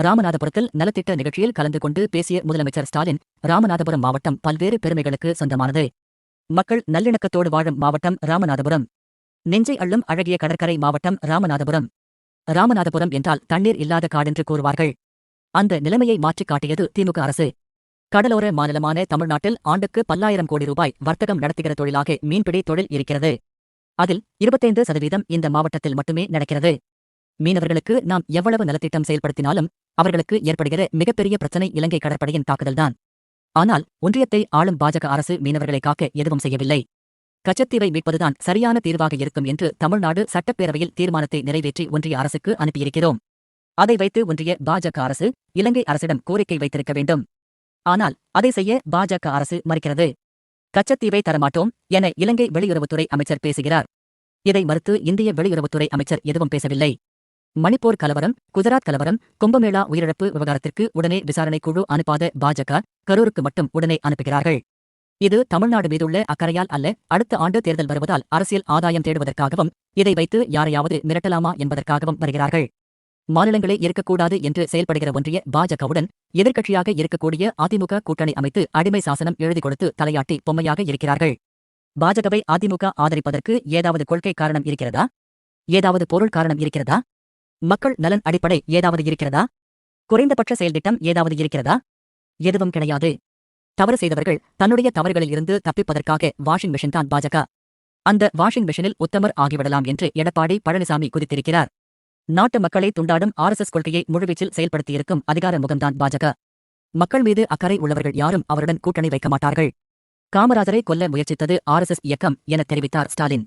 ராமநாதபுரத்தில் நலத்திட்ட நிகழ்ச்சியில் கலந்து கொண்டு பேசிய முதலமைச்சர் ஸ்டாலின் ராமநாதபுரம் மாவட்டம் பல்வேறு பெருமைகளுக்கு சொந்தமானது. மக்கள் நல்லிணக்கத்தோடு வாழும் மாவட்டம் ராமநாதபுரம். நெஞ்சை அள்ளும் அழகிய கடற்கரை மாவட்டம் ராமநாதபுரம். ராமநாதபுரம் என்றால் தண்ணீர் இல்லாத காடென்று கூறுவார்கள். அந்த நிலைமையை மாற்றிக் காட்டியது திமுக அரசு. கடலோர மாநிலமான தமிழ்நாட்டில் ஆண்டுக்கு பல்லாயிரம் கோடி ரூபாய் வர்த்தகம் நடத்துகிற தொழிலாக மீன்பிடி தொழில் இருக்கிறது. அதில் இருபத்தைந்து சதவீதம் இந்த மாவட்டத்தில் மட்டுமே நடக்கிறது. மீனவர்களுக்கு நாம் எவ்வளவு நலத்திட்டம் செயல்படுத்தினாலும் அவர்களுக்கு ஏற்படுகிற மிகப்பெரிய பிரச்சனை இலங்கை கடற்படையின் தாக்குதல்தான். ஆனால் ஒன்றியத்தை ஆளும் பாஜக அரசு மீனவர்களை காக்க எதுவும் செய்யவில்லை. கச்சத்தீவை மீட்பதுதான் சரியான தீர்வாக இருக்கும் என்று தமிழ்நாடு சட்டப்பேரவையில் தீர்மானத்தை நிறைவேற்றி ஒன்றிய அரசுக்கு அனுப்பியிருக்கிறோம். அதை வைத்து ஒன்றிய பாஜக அரசு இலங்கை அரசிடம் கோரிக்கை வைத்திருக்க வேண்டும். ஆனால் அதை செய்ய பாஜக அரசு மறுக்கிறது. கச்சத்தீவை தரமாட்டோம் என இலங்கை வெளியுறவுத்துறை அமைச்சர் பேசுகிறார். இதை மறுத்து இந்திய வெளியுறவுத்துறை அமைச்சர் எதுவும் பேசவில்லை. மணிப்பூர் கலவரம் குஜராத் கலவரம் கும்பமேளா உயிரிழப்பு விவகாரத்திற்கு உடனே விசாரணை குழு அனுப்பாத பாஜக கரூருக்கு மட்டும் உடனே அனுப்புகிறார்கள். இது தமிழ்நாடு மீதுள்ள அக்கறையால் அல்ல அடுத்த ஆண்டு தேர்தல் வருவதால் அரசியல் ஆதாயம் தேடுவதற்காகவும் இதை வைத்து யாரையாவது மிரட்டலாமா என்பதற்காகவும் வருகிறார்கள். மாநிலங்களே இருக்கக்கூடாது என்று செயல்படுகிற ஒன்றிய பாஜகவுடன் எதிர்க்கட்சியாக இருக்கக்கூடிய அதிமுக கூட்டணி அமைத்து அடிமை சாசனம் எழுதி கொடுத்து தலையாட்டி பொம்மையாக இருக்கிறார்கள். பாஜகவை அதிமுக ஆதரிப்பதற்கு ஏதாவது கொள்கை காரணம் இருக்கிறதா? ஏதாவது பொருள் காரணம் இருக்கிறதா? மக்கள் நலன் அடிப்படை ஏதாவது இருக்கிறதா? குறைந்தபட்ச செயல்திட்டம் ஏதாவது இருக்கிறதா? எதுவும் கிடையாது. தவறு செய்தவர்கள் தன்னுடைய தவறுகளில் இருந்து தப்பிப்பதற்காக வாஷிங் மிஷின் தான் பாஜக. அந்த வாஷிங் மிஷினில் உத்தமர் ஆகிவிடலாம் என்று எடப்பாடி பழனிசாமி குதித்திருக்கிறார். நாட்டு மக்களை துண்டாடும் ஆர்எஸ்எஸ் கொள்கையை முழுவீச்சில் செயல்படுத்தியிருக்கும் அதிகார முகம்தான் பாஜக. மக்கள் மீது அக்கறை உள்ளவர்கள் யாரும் அவருடன் கூட்டணி வைக்க மாட்டார்கள். காமராஜரை கொல்ல முயற்சித்தது ஆர்எஸ்எஸ் இயக்கம் என தெரிவித்தார் ஸ்டாலின்.